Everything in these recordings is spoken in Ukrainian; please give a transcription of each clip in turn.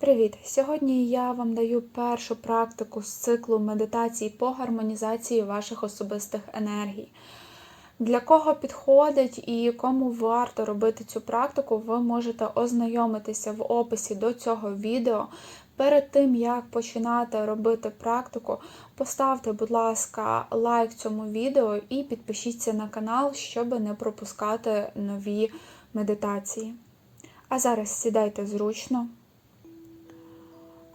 Привіт! Сьогодні я вам даю першу практику з циклу медитацій по гармонізації ваших особистих енергій. Для кого підходить і кому варто робити цю практику, ви можете ознайомитися в описі до цього відео. Перед тим, як починати робити практику, поставте, будь ласка, лайк цьому відео і підпишіться на канал, щоб не пропускати нові медитації. А зараз сідайте зручно,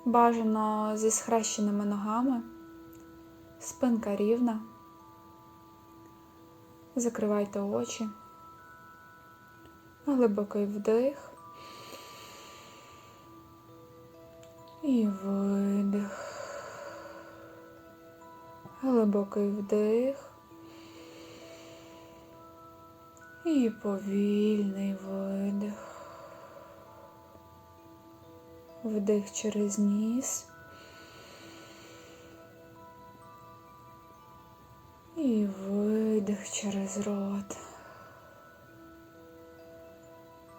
бажано зі схрещеними ногами, спинка рівна. Закривайте очі, глибокий вдих і видих. Глибокий вдих і повільний видих. Вдих через ніс. І видих через рот.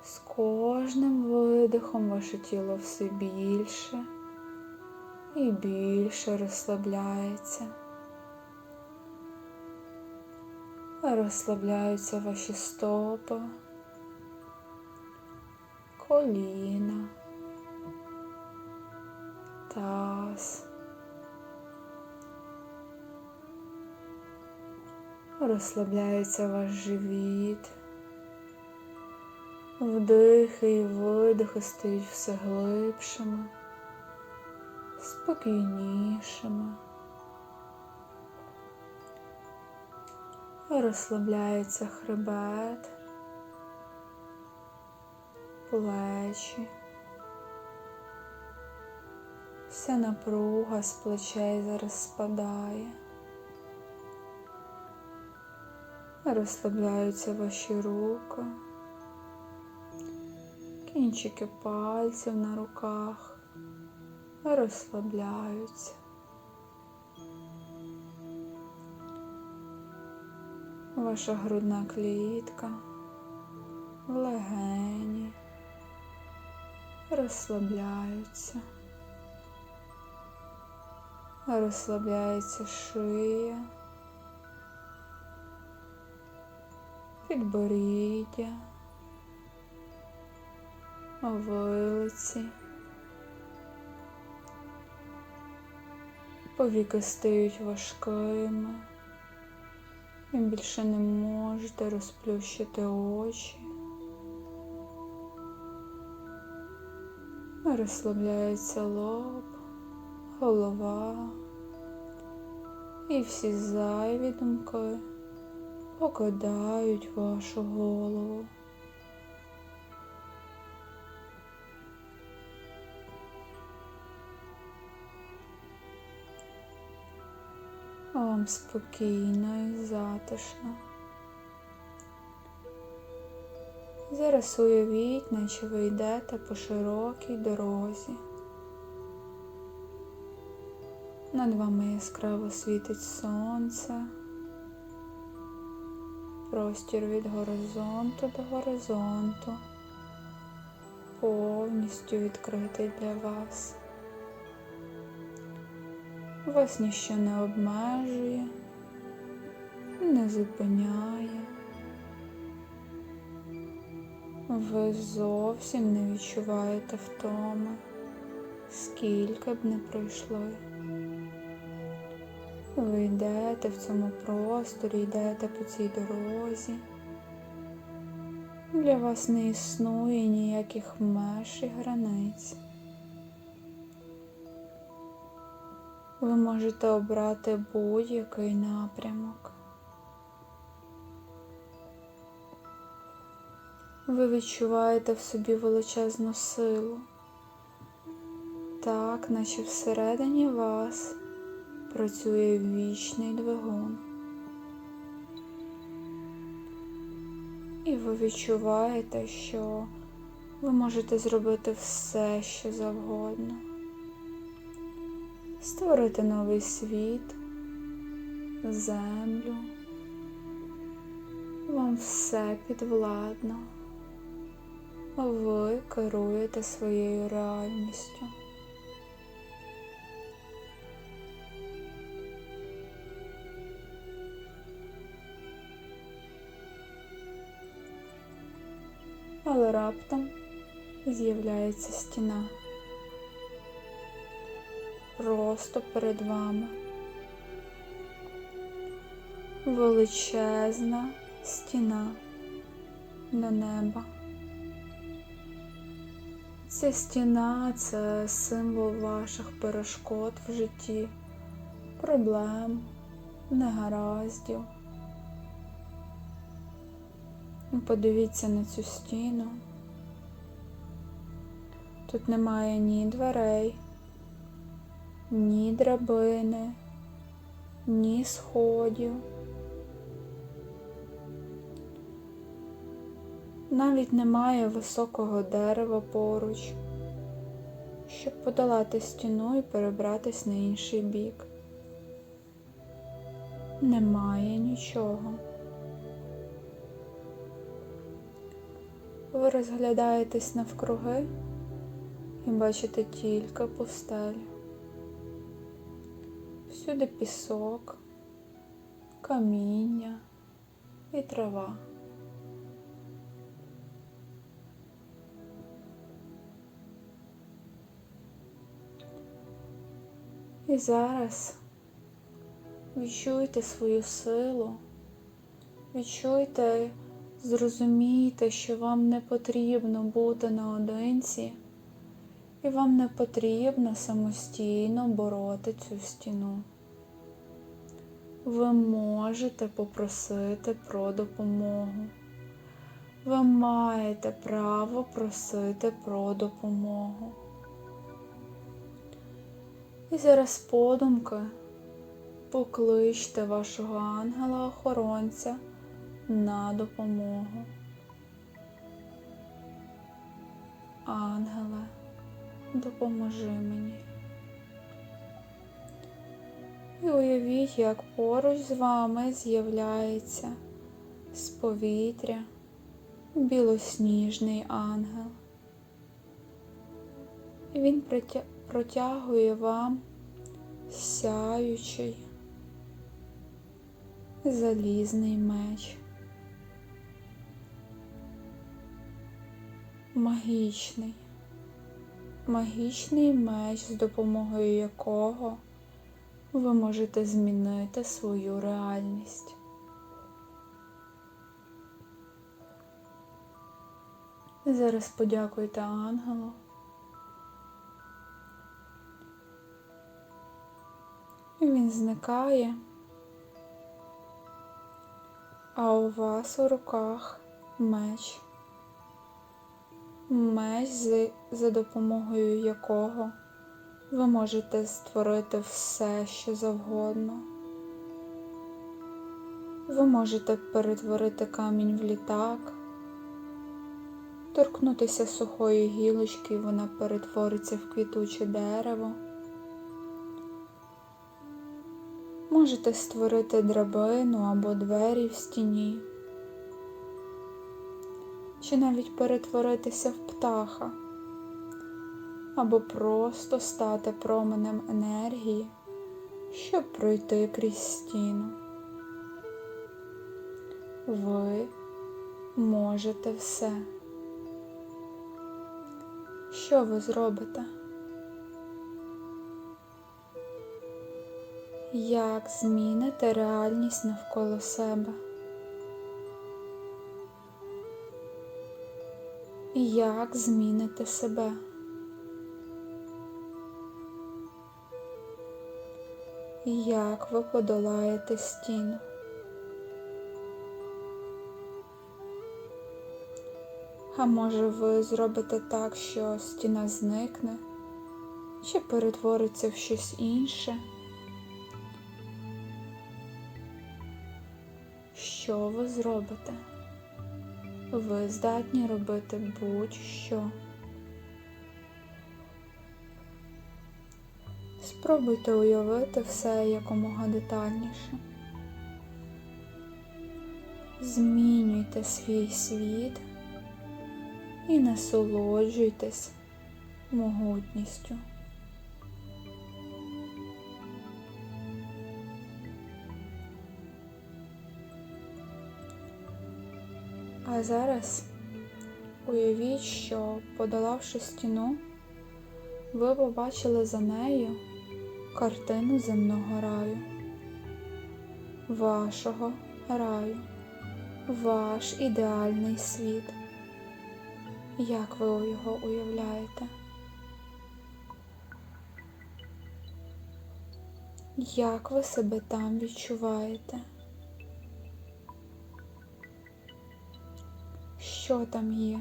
З кожним видихом ваше тіло все більше і більше розслабляється. Розслабляються ваші стопи, коліна, таз. Розслабляється ваш живіт. Вдихи і видихи стають все глибшими, спокійнішими. Розслабляється хребет, плечі. Вся напруга з плечей зараз спадає. Розслабляються ваші руки, кінчики пальців на руках розслабляються. Ваша грудна клітка, легені розслабляються. Розслабляється шия. підборіддя, вилиці. Повіки стають важкими. Ви більше не можете розплющити очі. Розслабляється лоб, голова і всі зайві думки покидають вашу голову. Вам спокійно і затишно. Зараз уявіть, наче ви йдете по широкій дорозі. Над вами яскраво світить сонце простір від горизонту до горизонту, повністю відкритий для вас. Вас ніщо не обмежує, не зупиняє. Ви зовсім не відчуваєте втоми, скільки б не пройшло. Ви йдете в цьому просторі, йдете по цій дорозі. Для вас не існує ніяких меж і границь. Ви можете обрати будь-який напрямок. Ви відчуваєте в собі величезну силу, так, наче всередині вас працює вічний двигун. І ви відчуваєте, що ви можете зробити все, що завгодно. Створити новий світ, землю. Вам все підвладно. ви керуєте своєю реальністю. Але раптом з'являється стіна просто перед вами. Величезна стіна до неба. Ця стіна це символ ваших перешкод в житті, проблем, негараздів. Подивіться на цю стіну. Тут немає ні дверей, ні драбини, ні сходів. Навіть немає високого дерева поруч, щоб подолати стіну і перебратись на інший бік. Немає нічого. Розглядаєтесь навкруги і бачите тільки пустелю. Всюди пісок, каміння і трава. І зараз відчуйте свою силу, відчуйте, зрозумійте, що вам не потрібно бути наодинці, і вам не потрібно самостійно бороти цю стіну. Ви можете попросити про допомогу. Ви маєте право просити про допомогу. І зараз подумки покличте вашого ангела-охоронця на допомогу. Ангеле, допоможи мені. І уявіть, як поруч з вами з'являється з повітря білосніжний ангел. Він протягує вам сяючий залізний меч. Магічний, магічний меч, з допомогою якого ви можете змінити свою реальність. Зараз подякуйте ангелу. І він зникає, а у вас у руках меч. Меч, за допомогою якого ви можете створити все, що завгодно. Ви можете перетворити камінь в літак, торкнутися сухої гілочки, і вона перетвориться в квітуче дерево. Можете створити драбину або двері в стіні, чи навіть перетворитися в птаха, або просто стати променем енергії, щоб пройти крізь стіну. Ви можете все. Що ви зробите? Як зміните реальність навколо себе? Як зміните себе? Як ви подолаєте стіну? А може ви зробите так, що стіна зникне чи перетвориться в щось інше? Що ви зробите? Ви здатні робити будь-що. Спробуйте уявити все якомога детальніше. Змінюйте свій світ і насолоджуйтесь могутністю. А зараз уявіть, що, подолавши стіну, ви побачили за нею картину земного раю, вашого раю, ваш ідеальний світ. Як ви його уявляєте? Як ви себе там відчуваєте? Що там є?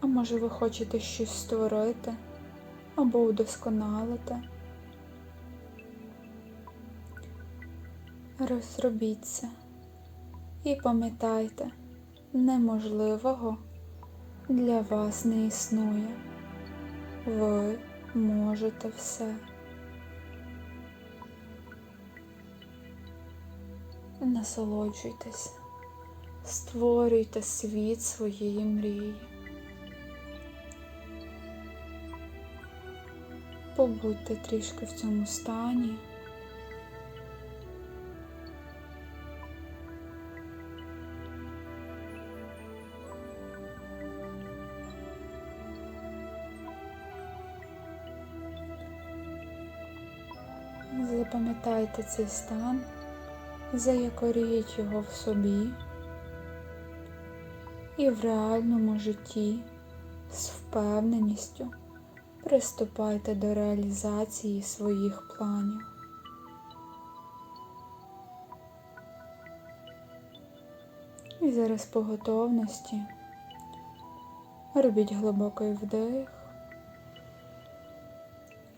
А може ви хочете щось створити або удосконалити? Розробіть це і пам'ятайте, неможливого для вас не існує. Ви можете все. Насолоджуйтесь, створюйте світ своєї мрії. Побудьте трішки в цьому стані. Запам'ятайте цей стан, заякоріть його в собі і в реальному житті з впевненістю приступайте до реалізації своїх планів. І зараз по готовності робіть глибокий вдих.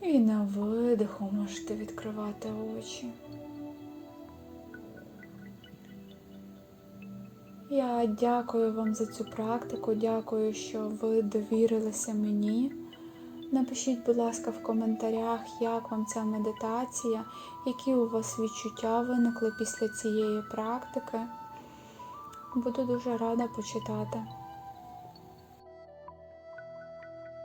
І на видиху можете відкривати очі. Я дякую вам за цю практику, дякую, що ви довірилися мені. Напишіть, будь ласка, в коментарях, як вам ця медитація, які у вас відчуття виникли після цієї практики. Буду дуже рада почитати.